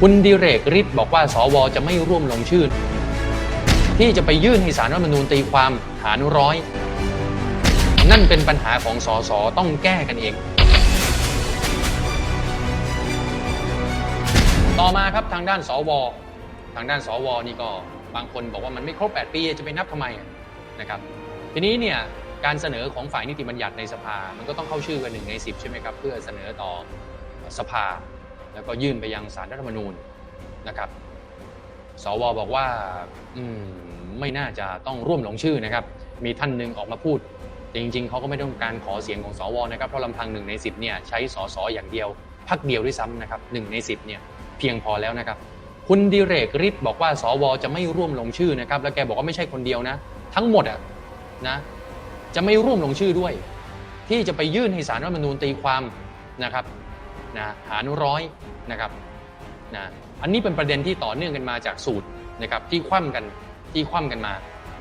คุณดิเรกฤทธิ์บอกว่าสวจะไม่ร่วมลงชื่อ ที่จะไปยื่นให้สารรัฐธรรมนูญตีความหารร้อย นั่นเป็นปัญหาของสสต้องแก้กันเอง ต่อมาครับทางด้านสว ทางด้านสวนี่ก็บางคนบอกว่ามันไม่ครบ 8 ปีจะไปนับทำไมนะครับ ทีนี้เนี่ยการเสนอของฝ่ายนิติบัญญัติในสภา มันก็ต้องเข้าชื่อกันหนึ่งใน10ใช่ไหมครับ เพื่อเสนอต่อสภา แล้วก็ยื่นไปยังสารรัฐธรรมนูญนะครับ สวบอกว่าอมไม่น่าจะต้องร่วมลงชื่อนะครับ มีท่านหนึ่งออกมาพูด จริง ๆ เขาก็ไม่ต้องการขอเสียงของสวนะครับ เพราะลำพังหนึ่งใน10เนี่ยใช้สสอย่างเดียว พักเดียวด้วยซ้ำนะครับหนึ่งใน10เนี่ยเพียงพอแล้วนะครับ คุณดิเรกฤทธิ์บอกว่าสวจะไม่ร่วมลงชื่อนะครับ แล้วแกบอกว่าไม่ใช่คนเดียวนะ ทั้งหมดอะนะจะไม่ร่วมลงชื่อด้วย ที่จะไปยื่นให้สารรัฐธรรมนูญตีความนะครับ นะหารร้อยนะครับนะอันนี้เป็นประเด็นที่ต่อเนื่องกันมาจากสูตรนะครับที่คว่ำกันที่คว่ำกันมา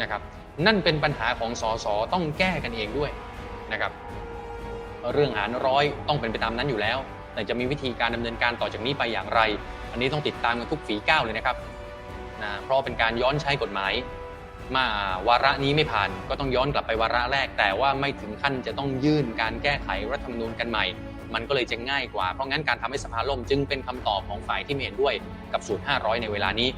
นะครับ นั่นเป็นปัญหาของสสต้องแก้กันเองด้วยนะครับ เรื่องหารร้อยต้องเป็นไปตามนั้นอยู่แล้ว แต่จะมีวิธีการดำเนินการต่อจากนี้ไปอย่างไร อันนี้ต้องติดตามกันทุกฝีก้าวเลยนะครับนะเพราะเป็นการย้อนใช้กฎหมาย มาวาระนี้ไม่ผ่านก็ต้องย้อนกลับไปวาระแรก แต่ว่าไม่ถึงขั้นจะต้องยื่นการแก้ไขรัฐธรรมนูญกันใหม่ มันก็เลยจะง่ายกว่า เพราะงั้นการทำให้สภาล่มจึงเป็นคำตอบของฝ่ายที่ไม่เห็นด้วยกับสูตร 500 ในเวลานี้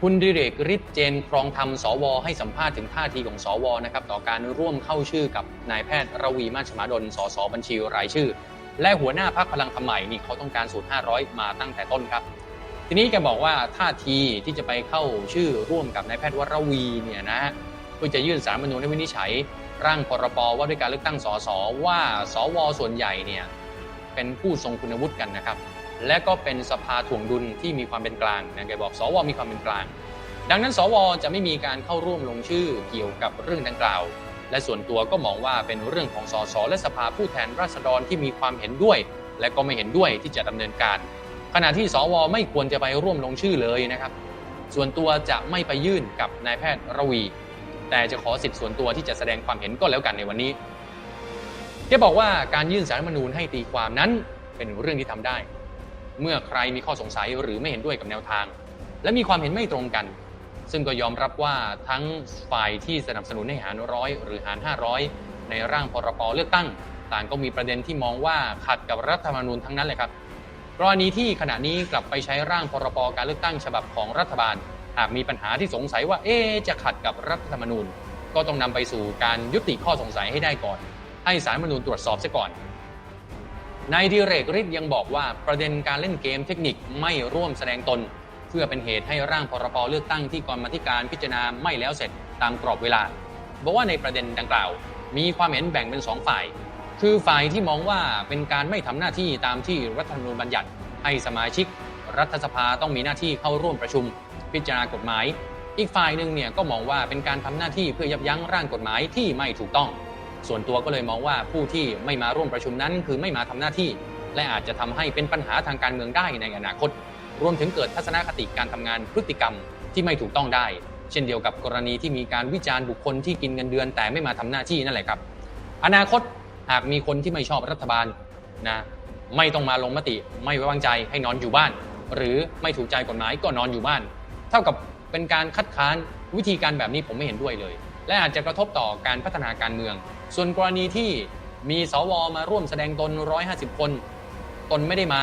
คุณดิเรกฤทธิ์เจนครองธรรมสว ให้สัมภาษณ์ถึงท่าทีของสวนะครับต่อการร่วมเข้าชื่อกับนายแพทย์ระวีมาชมาดลสสบัญชีรายชื่อ และหัวหน้าพักพลังธรรมใหม่นี่เขาต้องการสูตร 500 มาตั้งแต่ต้นครับทีนี้แกบอกว่าท่าทีที่จะไปเข้าชื่อร่วมกับนายแพทย์วรวีเนี่ยนะฮะ พื่อจะยื่นสารมนูญให้วินิจฉัย ร่างพรบว่าด้วยการเลือกตั้งสสว่าสวส่วนใหญ่เนี่ยเป็นผู้ทรงคุณวุฒิกันนะครับ และก็เป็นสภาถ่วงดุลที่มีความเป็นกลางนะแกบอกสวมีความเป็นกลาง ดังนั้น สวจะไม่มีการเข้าร่วมลงชื่อเกี่ยวกับเรื่องดังกล่าว และส่วนตัวก็มองว่าเป็นเรื่องของสสและสภาผู้แทนราษฎรที่มีความเห็นด้วย และก็ไม่เห็นด้วยที่จะดำเนินการ ขณะที่สวไม่ควรจะไปร่วมลงชื่อเลยนะครับ ส่วนตัวจะไม่ไปยื่นกับนายแพทย์ระวี แต่จะขอสิทธิ์ส่วนตัวที่จะแสดงความเห็นก็แล้วกันในวันนี้แกบอกว่าการยื่นสารรัฐธรรมนูญให้ตีความนั้นเป็นเรื่องที่ทำได้ เมื่อใครมีข้อสงสัยหรือไม่เห็นด้วยกับแนวทาง และมีความเห็นไม่ตรงกัน ซึ่งก็ยอมรับว่าทั้งฝ่ายที่สนับสนุนให้หารร้อยหรือหาร 500 ในร่างพรปเลือกตั้ง ต่างก็มีประเด็นที่มองว่าขัดกับรัฐธรรมนูญทั้งนั้นเลยครับกรณีที่ขณะนี้กลับไปใช้ร่างพรปการเลือกตั้งฉบับของรัฐบาล หากมีปัญหาที่สงสัยว่าเอ๊จะขัดกับรัฐธรรมนูญ ก็ต้องนำไปสู่การยุติข้อสงสัยให้ได้ก่อน ให้สารมนูญตรวจสอบซะก่อนนายดิเรกฤทธิ์ยังบอกว่าประเด็นการเล่นเกมเทคนิคไม่ร่วมแสดงตน เพื่อเป็นเหตุให้ร่างพรปเลือกตั้งที่กรรมาธิการพิจารณาไม่แล้วเสร็จตามกรอบเวลาบอกว่าในประเด็นดังกล่าว มีความเห็นแบ่งเป็นสองฝ่าย คือฝ่ายที่มองว่าเป็นการไม่ทำหน้าที่ตามที่รัฐธรรมนูญบัญญัติ ให้สมาชิก รัฐสภาต้องมีหน้าที่เข้าร่วมประชุม พิจารณากฎหมาย อีกฝ่ายหนึ่งเนี่ยก็มองว่าเป็นการทำหน้าที่เพื่อยับยั้งร่างกฎหมายที่ไม่ถูกต้อง ส่วนตัวก็เลยมองว่าผู้ที่ไม่มาร่วมประชุมนั้น คือไม่มาทำหน้าที่ และอาจจะทำให้เป็นปัญหาทางการเมืองได้ในอนาคต รวมถึงเกิดทัศนคติการทำงานพฤติกรรมที่ไม่ถูกต้องได้ เช่นเดียวกับกรณีที่มีการวิจารณ์บุคคลที่กินเงินเดือน แต่ไม่มาทำหน้าที่นั่นแหละครับ อนาคตหากมีคนที่ไม่ชอบรัฐบาลนะไม่ต้องมาลงมติไม่ไว้วางใจให้นอนอยู่บ้าน หรือไม่ถูกใจกฎหมายก็นอนอยู่บ้าน เท่ากับเป็นการคัดค้านวิธีการแบบนี้ผมไม่เห็นด้วยเลย และอาจจะกระทบต่อการพัฒนาการเมือง ส่วนกรณีที่มีสวมาร่วมแสดงตน 150 คน ตนไม่ได้มา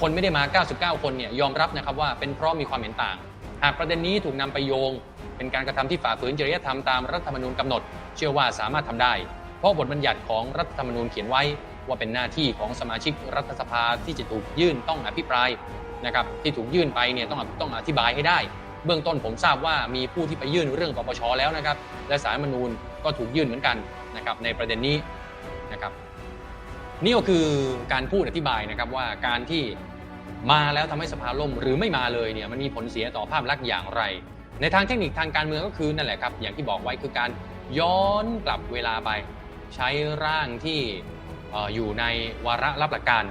คนไม่ได้มา 99 คนเนี่ยยอมรับนะครับว่าเป็นเพราะมีความเห็นต่าง หากประเด็นนี้ถูกนำไปโยง เป็นการกระทำที่ฝ่าฝืนจริยธรรมตามรัฐธรรมนูญกำหนด เชื่อว่าสามารถทำได้ เพราะบทบัญญัติของรัฐธรรมนูญเขียนไว้ว่าเป็นหน้าที่ของสมาชิกรัฐสภาที่จะถูกยื่นต้องอภิปราย นะครับที่ถูกยื่นไปเนี่ยต้องต้องอธิบายให้ได้ เบื้องต้นผมทราบว่ามีผู้ที่ไปยื่นเรื่องปปชแล้วนะครับ และสารมนูญก็ถูกยื่นเหมือนกันนะครับในประเด็นนี้นะครับนี่ก็คือการพูดอธิบายนะครับว่าการที่มาแล้วทำให้สภาล่มหรือไม่มาเลยเนี่ยมันมีผลเสียต่อภาพลักษณ์อย่างไร ในทางเทคนิคทางการเมืองก็คือนั่นแหละครับ อย่างที่บอกไว้คือการย้อนกลับเวลาไป ใช้ร่างที่เอ่ออยู่ในวาระรับหลักการ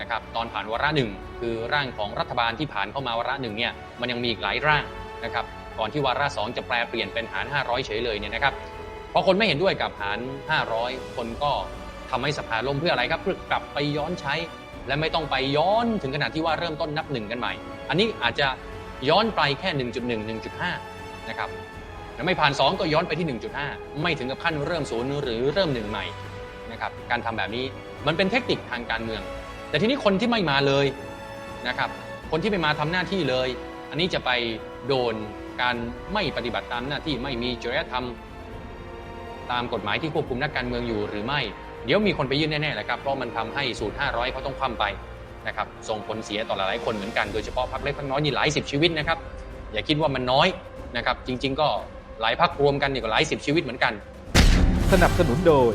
นะครับตอนผ่านวาระหนึ่งคือร่างของรัฐบาลที่ผ่านเข้ามาวาระหนึ่งเนี่ยมันยังมีอีกหลายร่างนะครับก่อนที่วาระสองจะแปลเปลี่ยนเป็นหาร 500 เฉยเลยเนี่ยนะครับพอคนไม่เห็นด้วยกับหาร 500 คนก็ทำให้สภาล่มเพื่ออะไรครับเพื่อกลับไปย้อนใช้ และไม่ต้องไปย้อนถึงขนาดที่ว่าเริ่มต้นนับหนึ่งกันใหม่ อันนี้อาจจะย้อนไปแค่ 1.1 1.5 นะครับแล้วไม่ผ่าน 2 ก็ย้อนไปที่ 1.5 ไม่ถึงกับขั้นเริ่มศูนย์หรือเริ่มหนึ่งใหม่นะครับการทำแบบนี้มันเป็นเทคนิคทางการเมือง แต่ทีนี้คนที่ไม่มาเลยนะครับ คนที่ไม่มาทำหน้าที่เลย อันนี้จะไปโดนการไม่ปฏิบัติตามหน้าที่ไม่มีจริยธรรม ตามกฎหมายที่ควบคุมนักการเมืองอยู่หรือไม่ เดี๋ยวมีคนไปยื่นแน่ๆแหละครับเพราะมันทำให้สูตร 500เขาต้องคว่ำไปนะครับส่งผลเสียต่อหลายๆคนเหมือนกันโดยเฉพาะพรรคเล็กพรรคน้อยนี่หลายสิบชีวิตนะครับอย่าคิดว่ามันน้อยนะครับจริง ๆ ก็หลายพรรครวมกันนี่ก็หลายสิบชีวิตเหมือนกัน สนับสนุนโดย